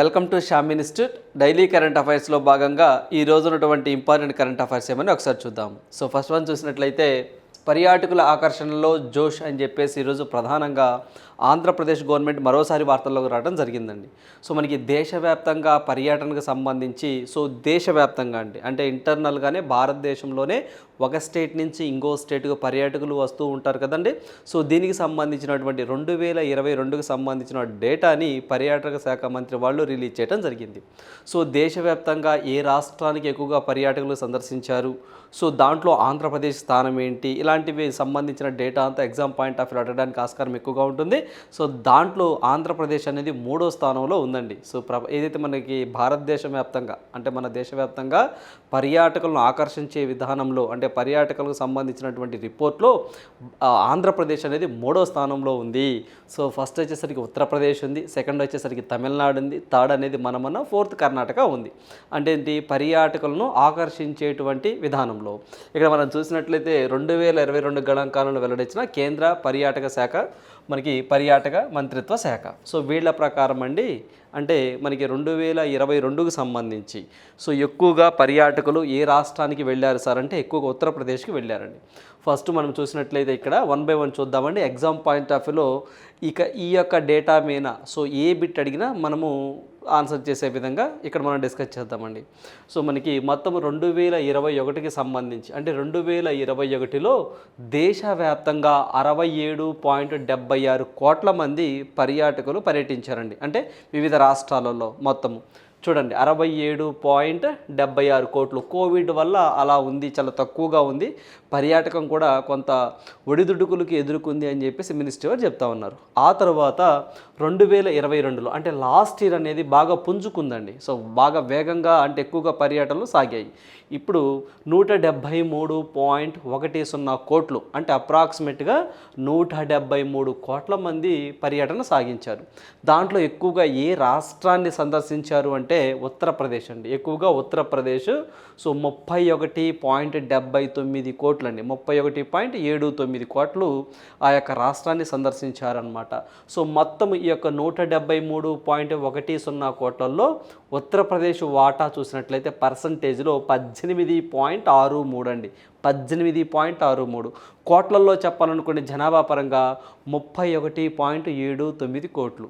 Welcome to Sham institute. Daily current అఫైర్స్లో భాగంగా ఈ రోజు ఉన్నటువంటి ఇంపార్టెంట్ కరెంట్ అఫైర్స్ ఏమని ఒకసారి చూద్దాం. సో ఫస్ట్ వన్ చూసినట్లయితే పర్యాటకుల ఆకర్షణలో జోష్ అని చెప్పేసి ఈరోజు ప్రధానంగా ఆంధ్రప్రదేశ్ గవర్నమెంట్ మరోసారి వార్తల్లోకి రావడం జరిగిందండి. సో మనకి దేశవ్యాప్తంగా పర్యాటనకు సంబంధించి సో దేశవ్యాప్తంగా అండి. అంటే ఇంటర్నల్గానే భారతదేశంలోనే ఒక స్టేట్ నుంచి ఇంకో స్టేట్కు పర్యాటకులు వస్తూ ఉంటారు కదండి. సో దీనికి సంబంధించినటువంటి రెండు వేల ఇరవై రెండుకు సంబంధించిన డేటాని పర్యాటక శాఖ మంత్రి వాళ్ళు రిలీజ్ చేయడం జరిగింది. సో దేశవ్యాప్తంగా ఏ రాష్ట్రానికి ఎక్కువగా పర్యాటకులు సందర్శించారు? సో దాంట్లో ఆంధ్రప్రదేశ్ స్థానం ఏంటి? ఇలాంటివి సంబంధించిన డేటా అంతా ఎగ్జామ్ పాయింట్ ఆఫ్ వ్యూ అడగడానికి ఆస్కారం ఎక్కువగా ఉంటుంది. సో దాంట్లో ఆంధ్రప్రదేశ్ అనేది మూడో స్థానంలో ఉందండి. సో ప్ర ఏదైతే మనకి భారతదేశ వ్యాప్తంగా అంటే మన దేశవ్యాప్తంగా పర్యాటకులను ఆకర్షించే విధానంలో అంటే పర్యాటకులకు సంబంధించినటువంటి రిపోర్ట్లో ఆంధ్రప్రదేశ్ అనేది మూడో స్థానంలో ఉంది. సో ఫస్ట్ వచ్చేసరికి ఉత్తరప్రదేశ్ ఉంది. సెకండ్ వచ్చేసరికి తమిళనాడు ఉంది. థర్డ్ అనేది మనమన్న ఫోర్త్ కర్ణాటక ఉంది. అంటే ఏంటి? పర్యాటకులను ఆకర్షించేటువంటి విధానంలో ఇక్కడ మనం చూసినట్లయితే రెండు వేల ఇరవై రెండు గణాంకాలను వెల్లడించిన కేంద్ర పర్యాటక శాఖ మనకి పర్యాటక మంత్రిత్వ శాఖ. సో వీళ్ళ ప్రకారం అండి అంటే మనకి రెండు వేల ఇరవై రెండుకు సంబంధించి. సో ఎక్కువగా పర్యాటకులు ఏ రాష్ట్రానికి వెళ్ళారు సార్? అంటే ఎక్కువగా ఉత్తరప్రదేశ్కి వెళ్ళారండి. ఫస్ట్ మనం చూసినట్లయితే ఇక్కడ వన్ బై వన్ చూద్దామండి. ఎగ్జామ్ పాయింట్ ఆఫ్ వ్యూలో ఇక ఈ యొక్క డేటా మీద సో ఏ బిట్ అడిగినా మనము ఆన్సర్ చేసే విధంగా ఇక్కడ మనం డిస్కస్ చేద్దామండి. సో మనకి మొత్తం రెండు వేల ఇరవై ఒకటికి సంబంధించి అంటే రెండు వేల ఇరవై ఒకటిలో దేశవ్యాప్తంగా అరవై ఏడు పాయింట్ డెబ్బై ఆరు కోట్ల మంది పర్యాటకులు పర్యటించారండి. అంటే వివిధ రాష్ట్రాలలో మొత్తము. చూడండి అరవై ఏడు పాయింట్ డెబ్బై ఆరు కోట్లు. కోవిడ్ వల్ల అలా ఉంది చాలా తక్కువగా ఉంది. పర్యాటకం కూడా కొంత ఒడిదుడుకులకి ఎదుర్కొంది అని చెప్పేసి మినిస్టర్ వారు చెప్తా ఉన్నారు. ఆ తర్వాత రెండు వేల ఇరవై రెండులో అంటే లాస్ట్ ఇయర్ అనేది బాగా పుంజుకుందండి. సో బాగా వేగంగా అంటే ఎక్కువగా పర్యటనలు సాగాయి. ఇప్పుడు నూట డెబ్భై మూడు పాయింట్ ఒకటి సున్నా కోట్లు అంటే అప్రాక్సిమేట్గా నూట డెబ్భై మూడు కోట్ల మంది పర్యటన సాగించారు. దాంట్లో ఎక్కువగా ఏ రాష్ట్రాన్ని సందర్శించారు అంటే ఉత్తరప్రదేశ్ అండి. ఎక్కువగా ఉత్తరప్రదేశ్ సో ముప్పై ఒకటి పాయింట్ డెబ్బై తొమ్మిది కోట్లు అండి ముప్పై ఒకటి పాయింట్ ఏడు తొమ్మిది కోట్లు ఆ యొక్క రాష్ట్రాన్ని సందర్శించారనమాట సో మొత్తం ఈ యొక్క నూట డెబ్బై మూడు పాయింట్ ఒకటి సున్నా కోట్లలో ఉత్తరప్రదేశ్ వాటా చూసినట్లయితే పర్సంటేజ్లో పద్దెనిమిది పద్దెనిమిది పాయింట్ ఆరు మూడు అండి. పద్దెనిమిది పాయింట్ ఆరు మూడు. కోట్లలో చెప్పాలనుకునే జనాభా పరంగా ముప్పై ఒకటి పాయింట్ ఏడు తొమ్మిది కోట్లు.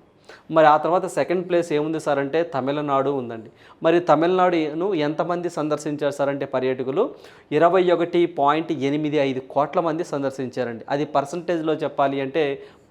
మరి ఆ తర్వాత సెకండ్ ప్లేస్ ఏముంది సార్ అంటే తమిళనాడు ఉందండి. మరి తమిళనాడును ఎంతమంది సందర్శించారు సార్ అంటే పర్యాటకులు? ఇరవై ఒకటి పాయింట్ ఎనిమిది ఐదు కోట్ల మంది సందర్శించారండి. అది పర్సంటేజ్లో చెప్పాలి అంటే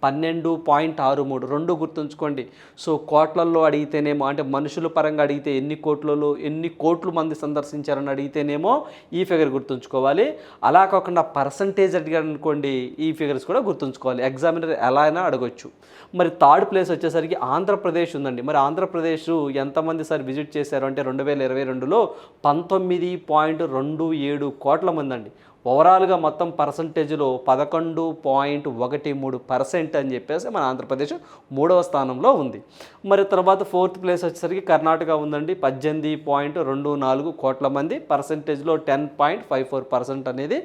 పన్నెండు పాయింట్ ఆరు మూడు. రెండు గుర్తుంచుకోండి. సో కోట్లల్లో అడిగితేనేమో అంటే మనుషుల పరంగా అడిగితే ఎన్ని కోట్లలో ఎన్ని కోట్లు మంది సందర్శించారని అడిగితేనేమో ఈ ఫిగర్ గుర్తుంచుకోవాలి. అలా కాకుండా పర్సంటేజ్ అడిగారు అనుకోండి ఈ ఫిగర్స్ కూడా గుర్తుంచుకోవాలి. ఎగ్జామినర్ ఎలా అయినా అడగొచ్చు. మరి థర్డ్ ప్లేస్ వచ్చేసరికి ఆంధ్రప్రదేశ్ ఉందండి. మరి ఆంధ్రప్రదేశ్ ఎంతమంది సార్ విజిట్ చేశారు? అంటే రెండు వేల ఇరవై రెండులో పంతొమ్మిది పాయింట్ రెండు ఏడు కోట్ల మంది అండి. ఓవరాల్గా మొత్తం పర్సంటేజ్లో పదకొండు పాయింట్ ఒకటి మూడు పర్సెంట్ అని చెప్పేసి మన ఆంధ్రప్రదేశ్ మూడవ స్థానంలో ఉంది. మరి తర్వాత ఫోర్త్ ప్లేస్ వచ్చేసరికి కర్ణాటక ఉందండి. పద్దెనిమిది పాయింట్ రెండు నాలుగు కోట్ల మంది పర్సంటేజ్లో ten point five four percent అనేది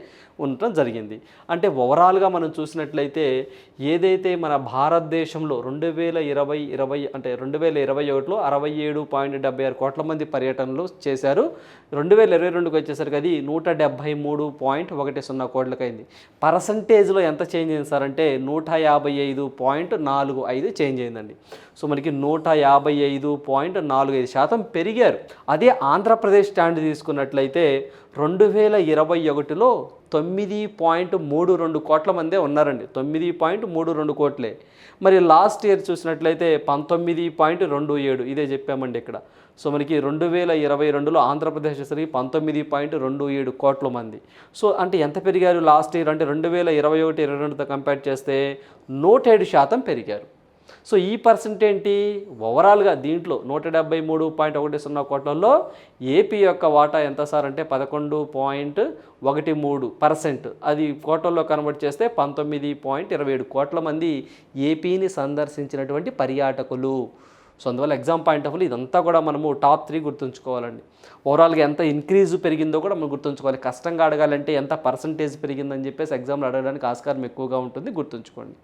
ఉండటం జరిగింది. అంటే ఓవరాల్గా మనం చూసినట్లయితే ఏదైతే మన భారతదేశంలో రెండు వేల ఇరవై ఇరవై అంటే రెండు వేల ఇరవై ఒకటిలో అరవై ఏడు పాయింట్ డెబ్బై ఆరు కోట్ల మంది పర్యటనలు చేశారు. రెండు వేల ఇరవై రెండుకి వచ్చేసరికి అది నూట డెబ్బై మూడు పాయింట్ ఒకటి సున్నా కోట్లకైంది. పర్సంటేజ్లో ఎంత చేంజ్ అయింది సార్? అంటే నూట యాభై ఐదు పాయింట్ నాలుగు ఐదు చేంజ్ అయిందండి. సో మనకి నూట యాభై ఐదు పాయింట్ నాలుగు ఐదు శాతం పెరిగారు. అదే ఆంధ్రప్రదేశ్ స్టాండ్ తీసుకున్నట్లయితే రెండు వేల ఇరవై ఒకటిలో తొమ్మిది పాయింట్ మూడు రెండు కోట్ల మందే ఉన్నారండి. తొమ్మిది పాయింట్ మూడు రెండు కోట్లే. మరి లాస్ట్ ఇయర్ చూసినట్లయితే పంతొమ్మిది పాయింట్ రెండు ఏడు ఇదే చెప్పామండి ఇక్కడ. సో మనకి రెండు వేల ఇరవై రెండులో ఆంధ్రప్రదేశ్ సరికి పంతొమ్మిది పాయింట్ రెండు ఏడు కోట్ల మంది. సో అంటే ఎంత పెరిగారు లాస్ట్ ఇయర్? అంటే రెండు వేల ఇరవై ఒకటి ఇరవై రెండుతో కంపేర్ చేస్తే నూట ఏడు శాతం పెరిగారు. సో ఈ పర్సెంట్ ఏంటి? ఓవరాల్గా దీంట్లో నూట డెబ్బై మూడు పాయింట్ ఒకటి సున్నా కోట్లలో ఏపీ యొక్క వాటా ఎంత సార్ అంటే పదకొండు పాయింట్ ఒకటి మూడు పర్సెంట్. అది కోట్లలో కన్వర్ట్ చేస్తే పంతొమ్మిది పాయింట్ ఇరవై ఏడు కోట్ల మంది ఏపీని సందర్శించినటువంటి పర్యాటకులు. సో అందువల్ల ఎగ్జామ్ పాయింట్ ఆఫ్ వ్యూ ఇదంతా కూడా మనము టాప్ త్రీ గుర్తుంచుకోవాలండి. ఓవరాల్గా ఎంత ఇంక్రీజ్ పెరిగిందో కూడా మనం గుర్తుంచుకోవాలి. కష్టంగా అడగాలంటే ఎంత పర్సంటేజ్ పెరిగిందని చెప్పేసి ఎగ్జామ్లు అడగడానికి ఆస్కారం ఎక్కువగా ఉంటుంది. గుర్తుంచుకోండి.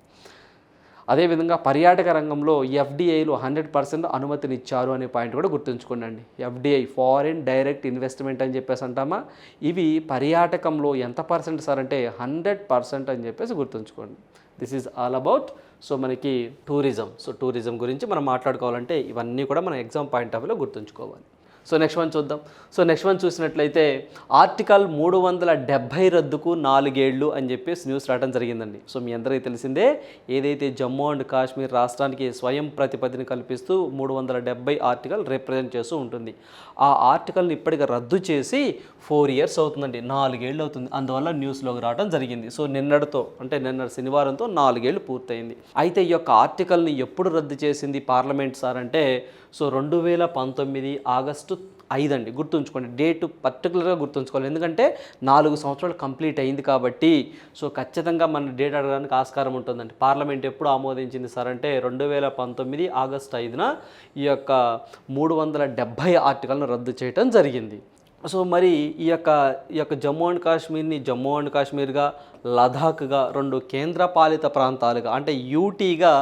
అదేవిధంగా పర్యాటక రంగంలో ఎఫ్డిఐలో హండ్రెడ్ పర్సెంట్ అనుమతినిచ్చారు అనే పాయింట్ కూడా గుర్తుంచుకోండి ఎఫ్డిఐ ఫారిన్ డైరెక్ట్ ఇన్వెస్ట్మెంట్ అని చెప్పేసి అంటామా? ఇవి పర్యాటకంలో ఎంత పర్సెంట్ సార్ అంటే హండ్రెడ్ పర్సెంట్ అని చెప్పేసి గుర్తుంచుకోండి. This is all about so మనకి టూరిజం. సో టూరిజం గురించి మనం మాట్లాడుకోవాలంటే ఇవన్నీ కూడా మనం ఎగ్జామ్ పాయింట్ ఆఫ్ వ్యూలో గుర్తుంచుకోవాలి. సో నెక్స్ట్ వన్ చూద్దాం. సో నెక్స్ట్ వన్ చూసినట్లయితే ఆర్టికల్ మూడు వందల డెబ్భై రద్దుకు నాలుగేళ్ళు అని చెప్పేసి న్యూస్ రావడం జరిగిందండి. సో మీ అందరికీ తెలిసిందే ఏదైతే జమ్మూ అండ్ కాశ్మీర్ రాష్ట్రానికి స్వయం ప్రతిపదిని కల్పిస్తూ మూడు వందల డెబ్బై ఆర్టికల్ రిప్రజెంట్ చేస్తూ ఉంటుంది. ఆ ఆర్టికల్ని ఇప్పటికి రద్దు చేసి ఫోర్ ఇయర్స్ అవుతుందండి. నాలుగేళ్ళు అవుతుంది. అందువల్ల న్యూస్లోకి రావడం జరిగింది. సో నిన్నటితో అంటే నిన్న శనివారంతో నాలుగేళ్ళు పూర్తయింది. అయితే ఈ యొక్క ఆర్టికల్ని ఎప్పుడు రద్దు చేసింది పార్లమెంట్ సార్ అంటే సో రెండు వేల పంతొమ్మిది ఆగస్టు ఐదు అండి గుర్తుంచుకోండి. డేట్ పర్టికులర్గా గుర్తుంచుకోవాలి. ఎందుకంటే నాలుగు సంవత్సరాలు కంప్లీట్ అయింది కాబట్టి సో ఖచ్చితంగా మన డేట్ అడగడానికి ఆస్కారం ఉంటుందండి. పార్లమెంట్ ఎప్పుడు ఆమోదించింది సార్ అంటే రెండు వేల పంతొమ్మిది ఆగస్టు ఐదున ఈ యొక్క మూడు వందల డెబ్భై ఆర్టికల్ను రద్దు చేయడం జరిగింది. సో మరి ఈ యొక్క ఈ యొక్క జమ్మూ అండ్ కాశ్మీర్ని జమ్మూ అండ్ కాశ్మీర్గా లదాఖ్గా రెండు కేంద్రపాలిత ప్రాంతాలుగా అంటే యూటీగా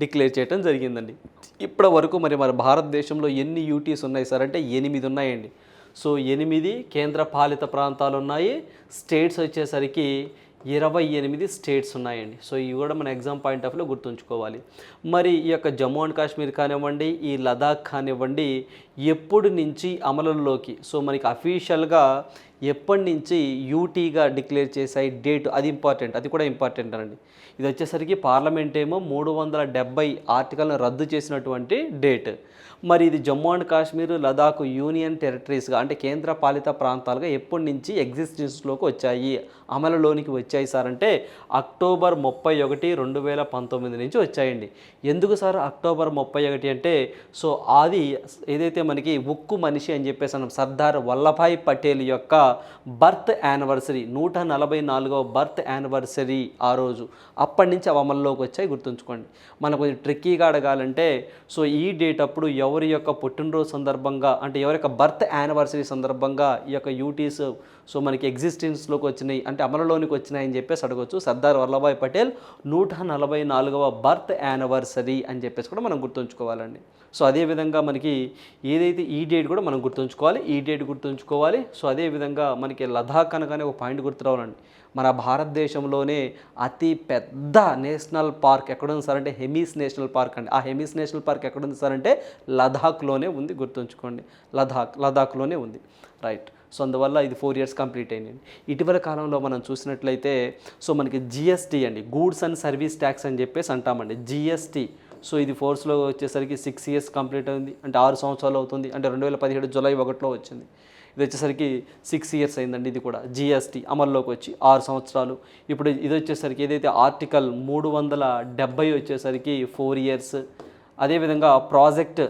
డిక్లేర్ చేయడం జరిగిందండి. ఇప్పటి వరకు మరి మన భారతదేశంలో ఎన్ని యూటీస్ ఉన్నాయి సార్? అంటే ఎనిమిది ఉన్నాయండి. సో ఎనిమిది కేంద్ర పాలిత ప్రాంతాలు ఉన్నాయి. స్టేట్స్ వచ్చేసరికి ఇరవై ఎనిమిది స్టేట్స్ ఉన్నాయండి. సో ఇవి కూడా మన ఎగ్జామ్ పాయింట్ ఆఫ్ వ్యూలో గుర్తుంచుకోవాలి. మరి ఈ యొక్క జమ్మూ అండ్ కాశ్మీర్ కానివ్వండి ఈ లదాఖ్ కానివ్వండి ఎప్పుడు నుంచి అమలులోకి సో మనకి అఫీషియల్గా ఎప్పటి నుంచి యూటీగా డిక్లేర్ చేశాయి డేట్ అది ఇంపార్టెంట్ అది కూడా ఇంపార్టెంట్ అండి ఇది వచ్చేసరికి పార్లమెంట్ ఏమో మూడు వందల డెబ్బై ఆర్టికల్ను రద్దు చేసినటువంటి డేట్. మరి ఇది జమ్మూ అండ్ కాశ్మీర్ లదాఖ్ యూనియన్ టెరిటరీస్గా అంటే కేంద్ర పాలిత ప్రాంతాలుగా ఎప్పటి నుంచి ఎగ్జిస్టెన్స్లోకి వచ్చాయి అమలులోనికి వచ్చాయి సార్ అంటే అక్టోబర్ ముప్పై ఒకటి రెండు వేల పంతొమ్మిది నుంచి వచ్చాయండి. ఎందుకు సార్ అక్టోబర్ ముప్పై ఒకటి అంటే సో అది ఏదైతే మనకి ఉక్కు మనిషి అని చెప్పేసి మనం సర్దార్ వల్లభాయ్ పటేల్ యొక్క బర్త్ యానివర్సరీ నూట నలభై నాలుగవ బర్త్ యానివర్సరీ ఆ రోజు. అప్పటి నుంచి అవి అమల్లోకి వచ్చాయి గుర్తుంచుకోండి. మనకు కొంచెం ట్రిక్కీగా అడగాలంటే సో ఈ డేట్ అప్పుడు ఎవరి యొక్క పుట్టినరోజు సందర్భంగా అంటే ఎవరి యొక్క బర్త్ యానివర్సరీ సందర్భంగా ఈ యొక్క యూటీస్ సో మనకి ఎగ్జిస్టెన్స్లోకి వచ్చినాయి అంటే అమలులోనికి వచ్చినాయి అని చెప్పేసి అడగవచ్చు సర్దార్ వల్లభాయ్ పటేల్ నూట నలభై నాలుగవ బర్త్ యానివర్సరీ అని చెప్పేసి కూడా మనం గుర్తుంచుకోవాలండి. సో అదేవిధంగా మనకి ఏదైతే ఈ డేట్ కూడా మనం గుర్తుంచుకోవాలి ఈ డేట్ గుర్తుంచుకోవాలి. సో అదేవిధంగా మనకి లదాఖ్ అనగానే ఒక పాయింట్ గుర్తురావాలండి. మన భారతదేశంలోనే అతి పెద్ద నేషనల్ పార్క్ ఎక్కడుంది సార్ అంటే హెమీస్ నేషనల్ పార్క్ అండి. ఆ హెమీస్ నేషనల్ పార్క్ ఎక్కడుంది సార్ అంటే లదాఖ్లోనే ఉంది గుర్తుంచుకోండి. లదాఖ్ లదాఖ్లోనే ఉంది. రైట్. సో అందువల్ల ఇది ఫోర్ ఇయర్స్ కంప్లీట్ అయింది ఇటీవల కాలంలో మనం చూసినట్లయితే సో మనకి జిఎస్టీ అండి గూడ్స్ అండ్ సర్వీస్ ట్యాక్స్ అని చెప్పేసి అంటామండి జిఎస్టీ సో ఇది ఫోర్స్లో వచ్చేసరికి సిక్స్ ఇయర్స్ కంప్లీట్ అయింది అంటే ఆరు సంవత్సరాలు అవుతుంది అంటే రెండు వేల పదిహేడు జూలై ఒకటిలో వచ్చింది. ఇది వచ్చేసరికి సిక్స్ ఇయర్స్ అయిందండి ఇది కూడా జిఎస్టీ అమల్లోకి వచ్చి ఆరు సంవత్సరాలు. ఇప్పుడు ఇది వచ్చేసరికి ఏదైతే ఆర్టికల్ మూడు వందల డెబ్బై వచ్చేసరికి ఫోర్ ఇయర్స్ అదేవిధంగా ప్రాజెక్ట్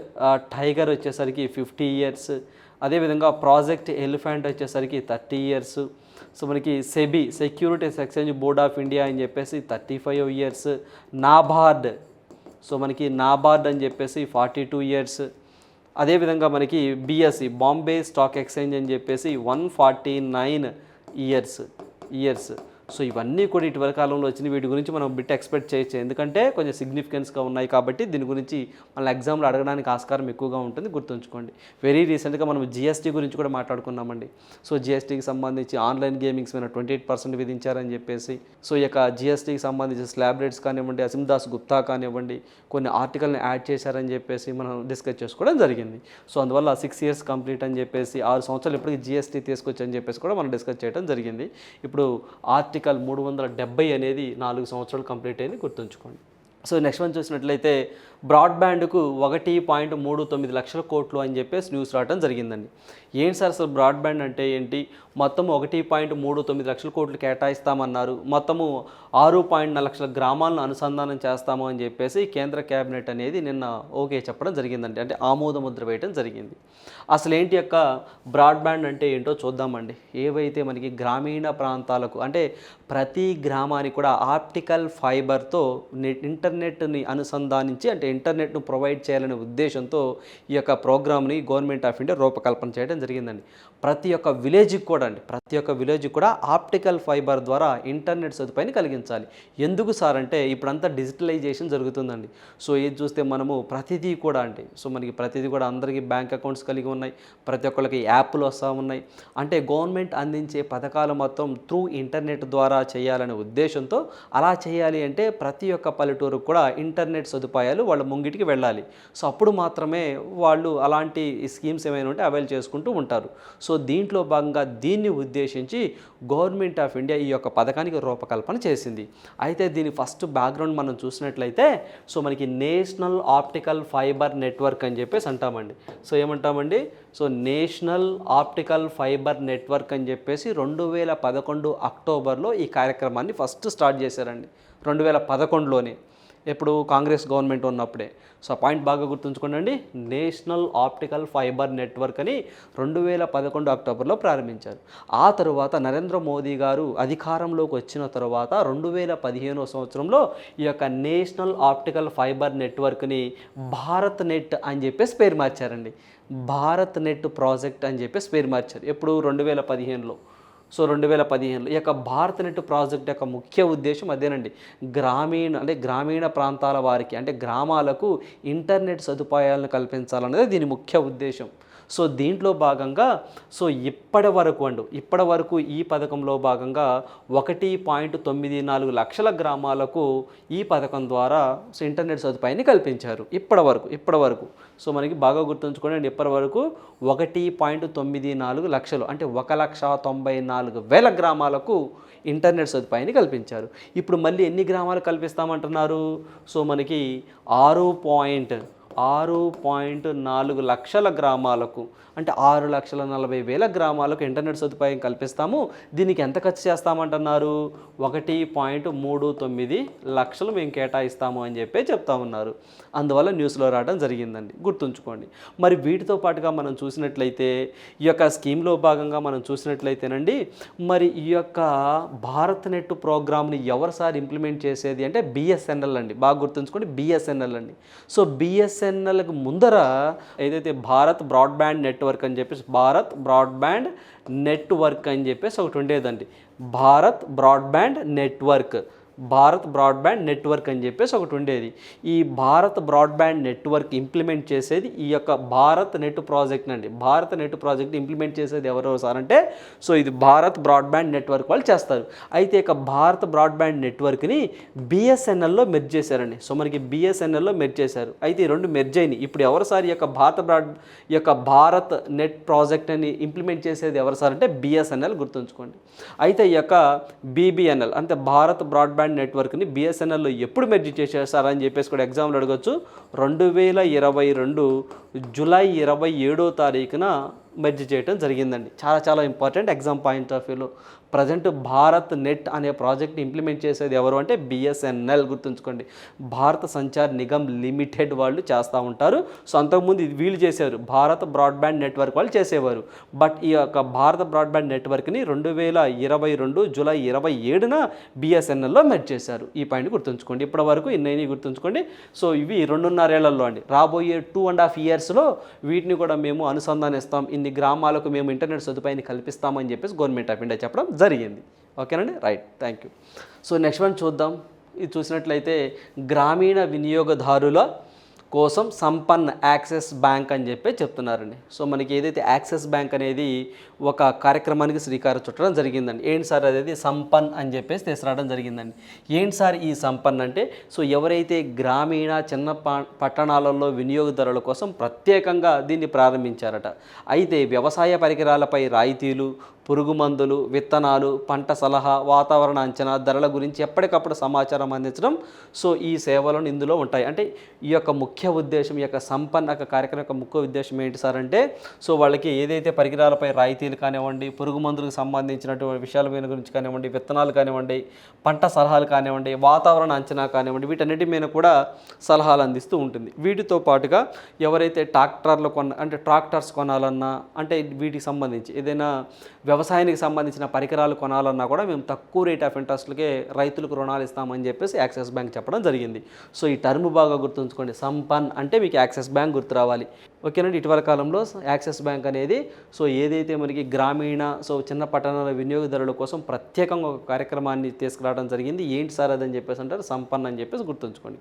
టైగర్ వచ్చేసరికి ఫిఫ్టీ ఇయర్స్ అదేవిధంగా ప్రాజెక్ట్ ఎలిఫెంట్ వచ్చేసరికి థర్టీ ఇయర్స్. సో మనకి SEBI securities exchange board of India అని చెప్పేసి thirty five years. NABARD. So మనకి నాబార్డ్ అని చెప్పేసి ఫార్టీ టూ ఇయర్స్. అదేవిధంగా మనకి బిఎస్సి బాంబే స్టాక్ ఎక్స్చేంజ్ అని చెప్పేసి one forty nine years years. So ఇవన్నీ కూడా ఇటీవల కాలంలో వచ్చిన వీటి గురించి మనం బిట్ ఎక్స్పెక్ట్ చేయొచ్చు. ఎందుకంటే కొంచెం సిగ్నిఫికెన్స్గా ఉన్నాయి కాబట్టి దీని గురించి మన ఎగ్జామ్లో అడగడానికి ఆస్కారం ఎక్కువగా ఉంటుంది. గుర్తుంచుకోండి. వెరీ రీసెంట్గా మనం జిఎస్టీ గురించి కూడా మాట్లాడుకున్నామండి. సో జిఎస్టీకి సంబంధించి ఆన్లైన్ గేమింగ్స్ మీద ట్వంటీ ఎయిట్ పర్సెంట్ విధించారని చెప్పేసి సో ఈ యొక్క జిఎస్టీకి సంబంధించి స్లాబ్ రేట్స్ కానివ్వండి అసిందాస్ గుప్తా కానివ్వండి కొన్ని ఆర్టికల్ని యాడ్ చేశారని చెప్పేసి మనం డిస్కస్ చేసుకోవడం జరిగింది. సో అందువల్ల సిక్స్ ఇయర్స్ కంప్లీట్ అని చెప్పేసి ఆరు సంవత్సరాలు ఇప్పటికి జిఎస్టీ తీసుకొచ్చని చెప్పేసి కూడా మనం డిస్కస్ చేయడం జరిగింది. ఇప్పుడు ఆర్టికల్ మూడు వందల డెబ్బై అనేది నాలుగు సంవత్సరాలు కంప్లీట్ అయింది గుర్తుంచుకోండి. సో నెక్స్ట్ వన్ చూసినట్లయితే బ్రాడ్బ్యాండ్కు ఒకటి పాయింట్ మూడు తొమ్మిది లక్షల కోట్లు అని చెప్పేసి న్యూస్ రావడం జరిగిందండి. ఏంటి సార్ అసలు బ్రాడ్బ్యాండ్ అంటే ఏంటి? మొత్తం ఒకటి పాయింట్ మూడు తొమ్మిది లక్షల కోట్లు కేటాయిస్తామన్నారు. మొత్తము ఆరు పాయింట్ నాలుగు లక్షల గ్రామాలను అనుసంధానం చేస్తాము అని చెప్పేసి కేంద్ర కేబినెట్ అనేది నిన్న ఓకే చెప్పడం జరిగిందండి. అంటే ఆమోద ముద్ర వేయడం జరిగింది. అసలు ఏంటి యొక్క బ్రాడ్బ్యాండ్ అంటే ఏంటో చూద్దామండి. ఏవైతే మనకి గ్రామీణ ప్రాంతాలకు అంటే ప్రతి గ్రామానికి కూడా ఆప్టికల్ ఫైబర్తో నెట్ ఇంటర్నెట్ని అనుసంధానించి అంటే ఇంటర్నెట్ను ప్రొవైడ్ చేయాలనే ఉద్దేశంతో ఈ యొక్క ప్రోగ్రామ్ని గవర్నమెంట్ ఆఫ్ ఇండియా రూపకల్పన చేయడం జరిగిందండి. ప్రతి ఒక్క విలేజ్కి కూడా అండి ప్రతి ఒక్క విలేజ్కి కూడా ఆప్టికల్ ఫైబర్ ద్వారా ఇంటర్నెట్ సదుపాయాన్ని కలిగించాలి. ఎందుకు సార్ అంటే ఇప్పుడంతా డిజిటలైజేషన్ జరుగుతుందండి. సో ఇది చూస్తే మనము ప్రతిదీ కూడా అండి. సో మనకి ప్రతిదీ కూడా అందరికీ బ్యాంక్ అకౌంట్స్ కలిగి ఉన్నాయి ప్రతి ఒక్కరికి యాప్లు వస్తూ ఉన్నాయి. అంటే గవర్నమెంట్ అందించే పథకాలు మొత్తం త్రూ ఇంటర్నెట్ ద్వారా చేయాలనే ఉద్దేశంతో అలా చేయాలి అంటే ప్రతి ఒక్క పల్లెటూరు కూడా ఇంటర్నెట్ సదుపాయాలు వాళ్ళ ముంగిటికి వెళ్ళాలి. సో అప్పుడు మాత్రమే వాళ్ళు అలాంటి స్కీమ్స్ ఏమైనా ఉంటే అవైల్ చేసుకుంటూ ఉంటారు. సో దీంట్లో భాగంగా దీన్ని ఉద్దేశించి గవర్నమెంట్ ఆఫ్ ఇండియా ఈ యొక్క పథకానికి రూపకల్పన చేసింది. అయితే దీని ఫస్ట్ బ్యాక్గ్రౌండ్ మనం చూసినట్లయితే సో మనకి నేషనల్ ఆప్టికల్ ఫైబర్ నెట్వర్క్ అని చెప్పేసి అంటామండి. So ఏమంటామండి? So national optical fibre network అని చెప్పేసి రెండు వేల పదకొండు అక్టోబర్లో ఈ కార్యక్రమాన్ని ఫస్ట్ స్టార్ట్ చేశారండి. రెండు వేల పదకొండులోనే. ఎప్పుడు కాంగ్రెస్ గవర్నమెంట్ ఉన్నప్పుడే. సో పాయింట్ బాగా గుర్తుంచుకోండి నేషనల్ ఆప్టికల్ ఫైబర్ నెట్వర్క్ అని రెండు వేల పదకొండు అక్టోబర్లో ప్రారంభించారు. ఆ తరువాత నరేంద్ర మోదీ గారు అధికారంలోకి వచ్చిన తరువాత రెండు వేల పదిహేనో సంవత్సరంలో ఈ యొక్క నేషనల్ ఆప్టికల్ ఫైబర్ నెట్వర్క్ని భారత్ నెట్ అని చెప్పేసి పేరు మార్చారండి. భారత్ నెట్ ప్రాజెక్ట్ అని చెప్పేసి పేరు మార్చారు. ఎప్పుడు రెండు వేల పదిహేనులో. సో రెండు వేల పదిహేనులో ఈ యొక్క భారత నెట్ ప్రాజెక్ట్ యొక్క ముఖ్య ఉద్దేశం అదేనండి. గ్రామీణ అంటే గ్రామీణ ప్రాంతాల వారికి అంటే గ్రామాలకు ఇంటర్నెట్ సదుపాయాలను కల్పించాలన్నది దీని ముఖ్య ఉద్దేశం. సో దీంట్లో భాగంగా సో ఇప్పటి వరకు అండు ఇప్పటి వరకు ఈ పథకంలో భాగంగా ఒకటి పాయింట్ తొమ్మిది నాలుగు లక్షల గ్రామాలకు ఈ పథకం ద్వారా సో ఇంటర్నెట్ సదుపాయాన్ని కల్పించారు. ఇప్పటి వరకు ఇప్పటి వరకు. సో మనకి బాగా గుర్తుంచుకోండి ఇప్పటి వరకు ఒకటి పాయింట్ తొమ్మిది నాలుగు లక్షలు అంటే ఒక లక్ష తొంభై నాలుగు వేల గ్రామాలకు ఇంటర్నెట్ సదుపాయాన్ని కల్పించారు. ఇప్పుడు మళ్ళీ ఎన్ని గ్రామాలు కల్పిస్తామంటున్నారు? సో మనకి ఆరు పాయింట్ ఆరు పాయింట్ నాలుగు లక్షల గ్రామాలకు అంటే ఆరు లక్షల నలభై వేల గ్రామాలకు ఇంటర్నెట్ సదుపాయం కల్పిస్తాము. దీనికి ఎంత ఖర్చు చేస్తామంటున్నారు? ఒకటి పాయింట్ మూడు తొమ్మిది లక్షలు మేము కేటాయిస్తాము అని చెప్పి చెప్తా ఉన్నారు. అందువల్ల న్యూస్లో రావడం జరిగిందండి. గుర్తుంచుకోండి. మరి వీటితో పాటుగా మనం చూసినట్లయితే ఈ యొక్క స్కీమ్లో భాగంగా మనం చూసినట్లయితేనండి మరి ఈ యొక్క భారత్ నెట్ ప్రోగ్రామ్ని ఎవరు సార్ ఇంప్లిమెంట్ చేసేది అంటే బిఎస్ఎన్ఎల్ అండి. బాగా గుర్తుంచుకోండి బిఎస్ఎన్ఎల్ అండి. సో బిఎస్ఎన్ఎల్కి ముందర ఏదైతే భారత్ బ్రాడ్బ్యాండ్ నెట్వర్క్ అని చెప్పేసి భారత్ బ్రాడ్బ్యాండ్ నెట్వర్క్ అని చెప్పేసి ఒకటి ఉండేదండి. Bharat broadband network. Bharat broadband network అని చెప్పేసి ఒకటి ఉండేది. ఈ భారత్ బ్రాడ్బ్యాండ్ నెట్వర్క్ ఇంప్లిమెంట్ చేసేది ఈ యొక్క భారత్ నెట్ ప్రాజెక్ట్ అండి. భారత్ నెట్ ప్రాజెక్ట్ ఇంప్లిమెంట్ చేసేది ఎవరో సార్ అంటే సో ఇది భారత్ బ్రాడ్బ్యాండ్ నెట్వర్క్ వాళ్ళు చేస్తారు. అయితే ఇక భారత్ బ్రాడ్బ్యాండ్ నెట్వర్క్ని బిఎస్ఎన్ఎల్లో మెర్జ్ చేశారండి. సో మనకి బిఎస్ఎన్ఎల్లో మెర్జ్ చేశారు. అయితే ఈ రెండు మెర్జ్ అయినాయి. ఇప్పుడు ఎవరు సార్ ఈ యొక్క భారత బ్రాడ్ ఈ యొక్క భారత్ నెట్ ప్రాజెక్ట్ అని ఇంప్లిమెంట్ చేసేది ఎవరు సార్ అంటే బిఎస్ఎన్ఎల్ గుర్తుంచుకోండి. అయితే ఈ యొక్క బీబీఎన్ఎల్ అంటే భారత్ బ్రాడ్బ్యాండ్ నెట్వర్క్ని బిఎస్ఎన్ఎల్లో ఎప్పుడు మెర్జీ చేశారు అని చెప్పేసి కూడా ఎగ్జామ్లో అడగచ్చు. రెండు వేల ఇరవై రెండు జూలై ఇరవై ఏడో తారీఖున మెర్జ్ చేయడం జరిగిందండి. చాలా చాలా ఇంపార్టెంట్ ఎగ్జామ్ పాయింట్ ఆఫ్ వ్యూలో. ప్రజెంట్ భారత్ నెట్ అనే ప్రాజెక్ట్ ఇంప్లిమెంట్ చేసేది ఎవరు అంటే బిఎస్ఎన్ఎల్ గుర్తుంచుకోండి. భారత సంచార్ నిగమ్ లిమిటెడ్ వాళ్ళు చేస్తూ ఉంటారు. సో అంతకుముందు ఇది వీళ్ళు చేసేవారు భారత బ్రాడ్బ్యాండ్ నెట్వర్క్ వాళ్ళు చేసేవారు. బట్ ఈ యొక్క భారత బ్రాడ్బ్యాండ్ నెట్వర్క్ని రెండు వేల ఇరవై రెండు జూలై ఇరవై ఏడున బిఎస్ఎన్ఎల్లో మెర్జ్ చేశారు. ఈ పాయింట్ గుర్తుంచుకోండి. ఇప్పటి వరకు ఇన్నైనా గుర్తుంచుకోండి. సో ఇవి రెండున్నరేళ్ళలో అండి. రాబోయే టూ అండ్ హాఫ్ ఇయర్స్లో వీటిని కూడా మేము అనుసంధానిస్తాం. ఇన్ని గ్రామాలకు మేము ఇంటర్నెట్ సదుపాయాన్ని కల్పిస్తామని చెప్పేసి గవర్నమెంట్ ఆఫ్ ఇండియా చెప్పడం జరిగింది. ఓకేనండి? Right. Thank you. So next one చూద్దాం. ఇది చూసినట్లయితే గ్రామీణ వినియోగదారుల కోసం సంపన్ యాక్సెస్ బ్యాంక్ అని చెప్పి చెప్తున్నారండి. సో మనకి ఏదైతే యాక్సెస్ బ్యాంక్ అనేది ఒక కార్యక్రమానికి శ్రీకారం చుట్టడం జరిగిందండి. ఏంటి సార్ అదేది సంపన్ అని చెప్పేసి తీసుకురావడం జరిగిందండి. ఏంటి సార్ ఈ సంపన్ అంటే? సో ఎవరైతే గ్రామీణ చిన్న ప- పట్టణాలలో వినియోగదారుల కోసం ప్రత్యేకంగా దీన్ని ప్రారంభించారట. అయితే వ్యవసాయ పరికరాలపై రాయితీలు పురుగు మందులు విత్తనాలు పంట సలహా వాతావరణ అంచనా ధరల గురించి ఎప్పటికప్పుడు సమాచారం అందించడం. సో ఈ సేవలను ఇందులో ఉంటాయి. అంటే ఈ యొక్క ముఖ్య ఉద్దేశం ఈ యొక్క సంపన్న కార్యక్రమం యొక్క ముఖ్య ఉద్దేశం ఏంటి సార్ అంటే సో వాళ్ళకి ఏదైతే పరికరాలపై రాయితీలు కానివ్వండి పురుగు మందులకు సంబంధించినటువంటి విషయాల మీద గురించి కానివ్వండి విత్తనాలు కానివ్వండి పంట సలహాలు కానివ్వండి వాతావరణ అంచనా కానివ్వండి వీటన్నిటి మీద కూడా సలహాలు అందిస్తూ ఉంటుంది. వీటితో పాటుగా ఎవరైతే ట్రాక్టర్లు కొన్న అంటే ట్రాక్టర్స్ కొనాలన్నా అంటే వీటికి సంబంధించి ఏదైనా వ్యవసాయానికి సంబంధించిన పరికరాలు కొనాలన్నా కూడా మేము తక్కువ రేట్ ఆఫ్ ఇంట్రెస్ట్లకే రైతులకు రుణాలు ఇస్తామని చెప్పేసి యాక్సిస్ బ్యాంక్ చెప్పడం జరిగింది. సో ఈ టర్మ్ బాగా గుర్తుంచుకోండి. సంపన్ అంటే మీకు యాక్సిస్ బ్యాంక్ గుర్తు రావాలి. ఓకేనండి? ఇటీవల కాలంలో యాక్సిస్ బ్యాంక్ అనేది సో ఏదైతే మనకి గ్రామీణ సో చిన్న పట్టణాల వినియోగదారుల కోసం ప్రత్యేకంగా ఒక కార్యక్రమాన్ని తీసుకురావడం జరిగింది. ఏంటి సార్ అదని చెప్పేసి అంటారు. సంపన్ అని చెప్పేసి గుర్తుంచుకోండి.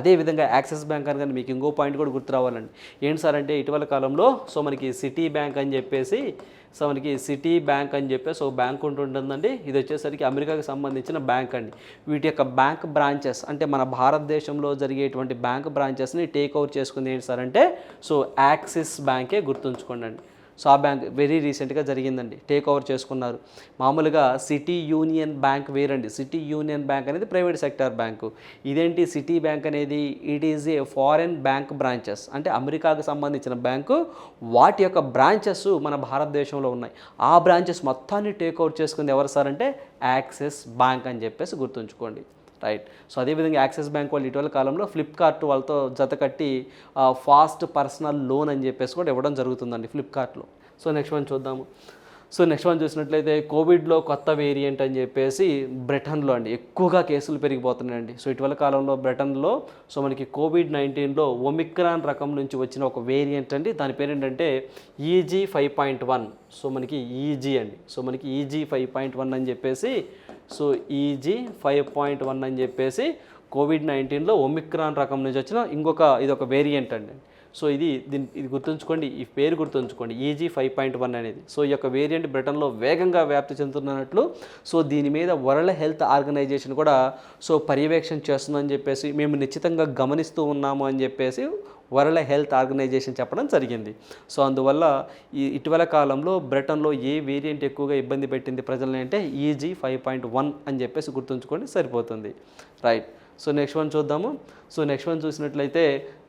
అదేవిధంగా యాక్సిస్ బ్యాంక్ అని కానీ మీకు ఇంకో పాయింట్ కూడా గుర్తు రావాలండి. ఏంటి సార్ అంటే ఇటీవల కాలంలో సో మనకి సిటీ బ్యాంక్ అని చెప్పేసి సో మనకి సిటీ బ్యాంక్ అని చెప్పేసి ఒక బ్యాంక్ ఉంటుంటుందండి ఇది వచ్చేసరికి అమెరికాకి సంబంధించిన బ్యాంక్ అండి. వీటి యొక్క బ్యాంక్ బ్రాంచెస్ అంటే మన భారతదేశంలో జరిగేటువంటి బ్యాంక్ బ్రాంచెస్ని టేక్ ఓవర్ చేసుకుంది ఏంటి సార్ అంటే సో యాక్సిస్ బ్యాంకే గుర్తుంచుకోండి అండి. సో ఆ బ్యాంక్ వెరీ రీసెంట్గా జరిగిందండి. టేక్ ఓవర్ చేసుకున్నారు. మామూలుగా సిటీ యూనియన్ బ్యాంక్ వేరండి. సిటీ యూనియన్ బ్యాంక్ అనేది ప్రైవేట్ సెక్టార్ బ్యాంకు ఇదేంటి సిటీ బ్యాంక్ అనేది? It is a foreign bank branches అంటే అమెరికాకు సంబంధించిన బ్యాంకు వాటి యొక్క బ్రాంచెస్ మన భారతదేశంలో ఉన్నాయి. ఆ బ్రాంచెస్ మొత్తాన్ని టేక్ ఓవర్ చేసుకుంది ఎవరు సార్ అంటే? యాక్సిస్ బ్యాంక్ అని చెప్పేసి గుర్తుంచుకోండి. రైట్ సో అదేవిధంగా యాక్సిస్ బ్యాంక్ వాళ్ళు ఇటీవల కాలంలో ఫ్లిప్కార్ట్ వాళ్ళతో జత కట్టి ఫాస్ట్ పర్సనల్ లోన్ అని చెప్పేసి కూడా ఇవ్వడం జరుగుతుందండి ఫ్లిప్కార్ట్లో సో నెక్స్ట్ వన్ చూద్దాము. సో నెక్స్ట్ వన్ చూసినట్లయితే కోవిడ్లో కొత్త వేరియంట్ అని చెప్పేసి బ్రిటన్లో అండి ఎక్కువగా కేసులు పెరిగిపోతున్నాయండి. సో ఇటీవల కాలంలో బ్రిటన్లో సో మనకి కోవిడ్ నైన్టీన్లో ఒమిక్రాన్ రకం నుంచి వచ్చిన ఒక వేరియంట్ అండి. దాని పేరు ఏంటంటే EG five point one so మనకి ఈజీ అండి. సో మనకి ఈజీ ఫైవ్ పాయింట్ వన్ అని చెప్పేసి so EG five point one అని చెప్పేసి కోవిడ్ నైన్టీన్లో ఒమిక్రాన్ రకం నుంచి వచ్చిన ఇంకొక ఇది ఒక వేరియంట్ అండి. సో ఇది దీని ఇది గుర్తుంచుకోండి ఈ పేరు గుర్తుంచుకోండి ఈజీ ఫైవ్ పాయింట్ వన్ అనేది. సో ఈ యొక్క వేరియంట్ బ్రిటన్లో వేగంగా వ్యాప్తి చెందుతున్నట్లు సో దీని మీద వరల్డ్ హెల్త్ ఆర్గనైజేషన్ కూడా సో పర్యవేక్షణ చేస్తుందని చెప్పేసి మేము నిశ్చితంగా గమనిస్తూ ఉన్నాము అని చెప్పేసి వరల్డ్ హెల్త్ ఆర్గనైజేషన్ చెప్పడం జరిగింది. సో అందువల్ల ఈ ఇటీవల కాలంలో బ్రిటన్లో ఏ వేరియంట్ ఎక్కువగా ఇబ్బంది పెట్టింది ప్రజలని అంటే ఈజీ ఫైవ్ పాయింట్ వన్ అని చెప్పేసి గుర్తుంచుకోండి సరిపోతుంది. రైట్ సో నెక్స్ట్ వన్ చూద్దాము. సో నెక్స్ట్ వన్ చూసినట్లయితే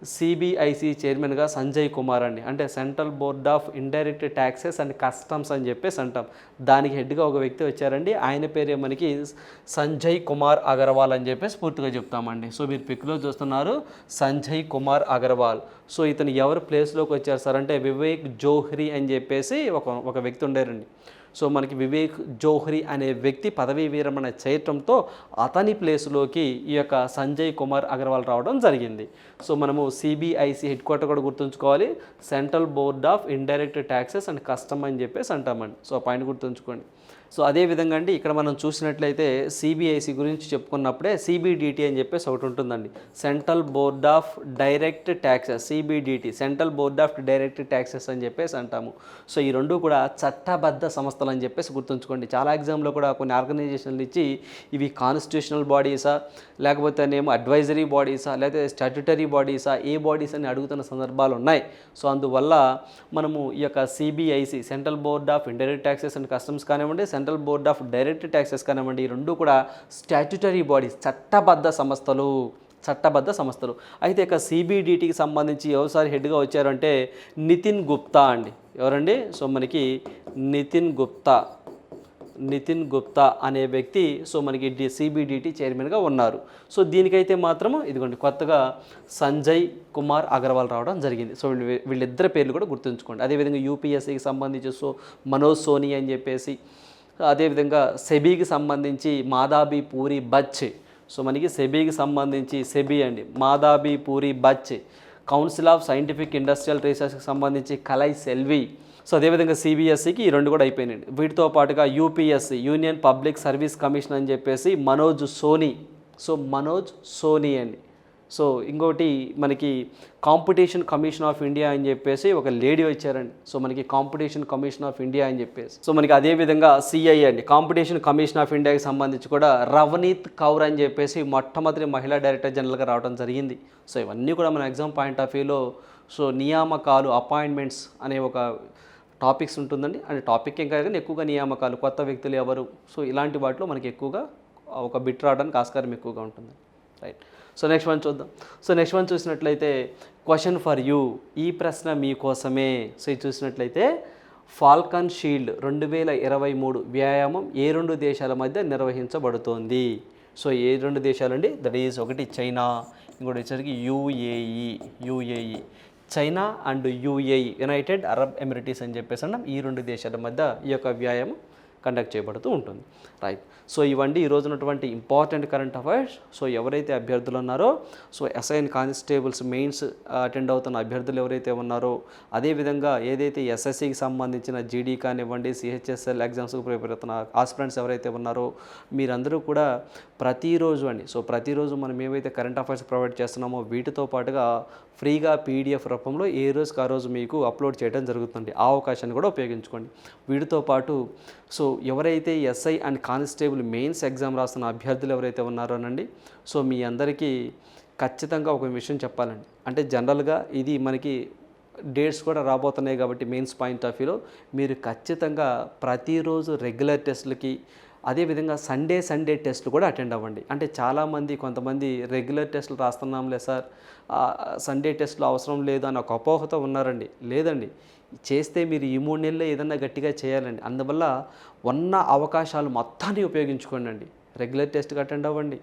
సిబిఐసి చైర్మన్గా సంజయ్ కుమార్ అండి. అంటే central board of indirect taxes and customs అని చెప్పేసి అంటాం. దానికి హెడ్గా ఒక వ్యక్తి వచ్చారండి. ఆయన పేరే మనకి సంజయ్ కుమార్ అగర్వాల్ అని చెప్పేసి పూర్తిగా చెప్తామండి. సో మీరు పిక్లో చూస్తున్నారు సంజయ్ కుమార్ అగర్వాల్. సో ఇతను ఎవరు ప్లేస్లోకి వచ్చారు సార్? అంటే వివేక్ జోహ్రీ అని చెప్పేసి ఒక ఒక వ్యక్తి ఉండేరండి. సో మనకి వివేక్ జోహ్రీ అనే వ్యక్తి పదవీ విరమణ చేయటంతో అతని ప్లేస్లోకి ఈ యొక్క సంజయ్ కుమార్ అగర్వాల్ రావడం జరిగింది. సో మనము సిబిఐసి హెడ్ క్వార్టర్ కూడా గుర్తుంచుకోవాలి. Central board of indirect taxes and custom అని చెప్పేసి అంటామండి. సో పాయింట్ గుర్తుంచుకోండి. సో అదే విధంగా అండి ఇక్కడ మనం చూసినట్లయితే సిబిఐసి గురించి చెప్పుకున్నప్పుడే సిబిడిటి అని చెప్పేసి ఒకటి ఉంటుందండి. Central board of direct taxes CBDT central board of direct taxes అని చెప్పేసి అంటాము. సో ఈ రెండు కూడా చట్టబద్ధ సంస్థలు అని చెప్పేసి గుర్తుంచుకోండి. చాలా ఎగ్జామ్లో కూడా కొన్ని ఆర్గనైజేషన్లు ఇచ్చి ఇవి కాన్స్టిట్యూషనల్ బాడీసా లేకపోతే నేమో అడ్వైజరీ బాడీసా లేకపోతే స్టాట్యుటరీ బాడీసా ఏ బాడీస్ అని అడుగుతున్న సందర్భాలు ఉన్నాయి. సో అందువల్ల మనము ఈ యొక్క CBIC central board of indirect taxes and customs కానివ్వండి central board of direct taxes కానివ్వండి ఈ రెండు కూడా స్టాట్యుటరీ బాడీస్ చట్టబద్ధ సంస్థలు చట్టబద్ధ సంస్థలు. అయితే ఇక సిబిడిటీకి సంబంధించి ఎవరిసారి హెడ్గా వచ్చారంటే నితిన్ గుప్తా అండి. ఎవరండి? సో మనకి నితిన్ గుప్తా. నితిన్ గుప్తా అనే వ్యక్తి సో మనకి డి సిబిడిటీ చైర్మన్గా ఉన్నారు. సో దీనికైతే మాత్రం ఇదిగోండి కొత్తగా సంజయ్ కుమార్ అగర్వాల్ రావడం జరిగింది. సో వీళ్ళు వీళ్ళిద్దరి పేర్లు కూడా గుర్తుంచుకోండి. అదేవిధంగా యూపీఎస్సీకి సంబంధించి సో మనోజ్ సోని అని చెప్పేసి అదేవిధంగా సెబీకి సంబంధించి మాదాబి పూరి బచ్ సో మనకి సెబీకి సంబంధించి సెబీ అండి. Madhabi Puri Buch council of scientific industrial రీసెర్చ్కి సంబంధించి కలై సెల్వి. సో అదేవిధంగా సిబిఎస్సికి ఈ రెండు కూడా అయిపోయినాయండి. వీటితో పాటుగా UPSC union public service commission అని చెప్పేసి మనోజ్ సోనీ. సో మనోజ్ సోనీ అండి. సో ఇంకోటి మనకి కాంపిటీషన్ కమిషన్ ఆఫ్ ఇండియా అని చెప్పేసి ఒక లేడీ వచ్చారండి. సో మనకి కాంపిటీషన్ కమిషన్ ఆఫ్ ఇండియా అని చెప్పేసి. సో మనకి అదే విధంగా సిఐ అండి. కాంపిటీషన్ కమిషన్ ఆఫ్ ఇండియాకి సంబంధించి కూడా రవనీత్ కౌర్ అని చెప్పేసి మొట్టమొదటి మహిళా డైరెక్టర్ జనరల్గా రావడం జరిగింది. సో ఇవన్నీ కూడా మన ఎగ్జామ్ పాయింట్ ఆఫ్ వ్యూలో సో నియామకాలు అపాయింట్మెంట్స్ అనే ఒక టాపిక్స్ ఉంటుందండి. అండ్ టాపిక్ ఏం కాదు కానీ ఎక్కువగా నియామకాలు కొత్త వ్యక్తులు ఎవరు? సో ఇలాంటి వాటిలో మనకి ఎక్కువగా ఒక బిట్ రావడానికి ఆస్కారం ఎక్కువగా ఉంటుంది రైట్. సో నెక్స్ట్ వన్ చూద్దాం. సో నెక్స్ట్ వన్ చూసినట్లయితే క్వశ్చన్ ఫర్ యూ ఈ ప్రశ్న మీకోసమే సో ఇది చూసినట్లయితే ఫాల్కన్ షీల్డ్ రెండు వేల ఇరవై మూడు వ్యాయామం ఏ రెండు దేశాల మధ్య నిర్వహించబడుతోంది? సో ఏ రెండు దేశాలండి? దట్ ఈజ్ ఒకటి చైనా ఇంకోటి వచ్చేసరికి UAE UAE China and UAE united arab emirates అని చెప్పేసి అన్నాం. ఈ రెండు దేశాల మధ్య ఈ యొక్క వ్యాయామం కండక్ట్ చేయబడుతూ ఉంటుంది. రైట్ సో ఇవన్నీ ఈ ఉన్నటువంటి ఇంపార్టెంట్ కరెంట్ అఫైర్స్ సో ఎవరైతే అభ్యర్థులు ఉన్నారో so SI and constables mains attend అవుతున్న అభ్యర్థులు ఎవరైతే ఉన్నారో అదేవిధంగా ఏదైతే ఎస్ఎస్సికి సంబంధించిన జీడీ కానివ్వండి సిహెచ్ఎస్ఎల్ ఎగ్జామ్స్కి ప్రిపేర్ అవుతున్న ఆస్పిరెంట్స్ ఎవరైతే ఉన్నారో మీరందరూ కూడా ప్రతిరోజు అండి. సో ప్రతిరోజు మనం ఏవైతే కరెంట్ అఫైర్స్ ప్రొవైడ్ చేస్తున్నామో వీటితో పాటుగా ఫ్రీగా పీడిఎఫ్ రూపంలో ఏ రోజుకి ఆ రోజు మీకు అప్లోడ్ చేయడం జరుగుతుంది ఆ అవకాశాన్ని కూడా ఉపయోగించుకోండి. వీటితో పాటు సో ఎవరైతే SI and constable mains exam రాస్తున్న అభ్యర్థులు ఎవరైతే ఉన్నారోనండి సో మీ అందరికీ ఖచ్చితంగా ఒక విషయం చెప్పాలండి. అంటే జనరల్గా ఇది మనకి డేట్స్ కూడా రాబోతున్నాయి కాబట్టి మెయిన్స్ పాయింట్ ఆఫ్ వ్యూలో మీరు ఖచ్చితంగా ప్రతిరోజు రెగ్యులర్ టెస్టులకి అదేవిధంగా సండే సండే టెస్ట్లు కూడా అటెండ్ అవ్వండి. అంటే చాలామంది కొంతమంది రెగ్యులర్ టెస్ట్లు రాస్తున్నాంలే సార్. సండే టెస్ట్లు అవసరం లేదు అని ఒక అపోహతో ఉన్నారండి. లేదండి. చేస్తే మీరు ఈ మూడు నెలలో ఏదన్నా గట్టిగా చేయాలండి. అందువల్ల ఉన్న అవకాశాలు మొత్తాన్ని ఉపయోగించుకోండి అండి. రెగ్యులర్ టెస్ట్కి అటెండ్ అవ్వండి.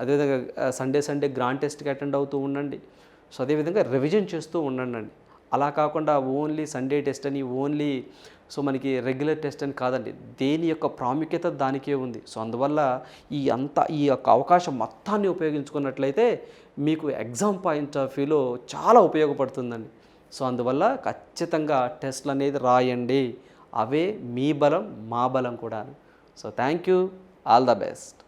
అదేవిధంగా సండే సండే గ్రాండ్ టెస్ట్కి అటెండ్ అవుతూ ఉండండి. సో అదేవిధంగా రివిజన్ చేస్తూ ఉండండి అలా కాకుండా ఓన్లీ సండే టెస్ట్ అని ఓన్లీ సో మనకి రెగ్యులర్ టెస్ట్ అని కాదండి. దేని యొక్క ప్రాముఖ్యత దానికే ఉంది. సో అందువల్ల ఈ అంత ఈ యొక్క అవకాశం మొత్తాన్ని ఉపయోగించుకున్నట్లయితే మీకు ఎగ్జామ్ పాయింట్ ఆఫ్ వ్యూలో చాలా ఉపయోగపడుతుందండి. సో అందువల్ల ఖచ్చితంగా టెస్ట్లు అనేది రాయండి. అవే మీ బలం మా బలం కూడా so thank you all the best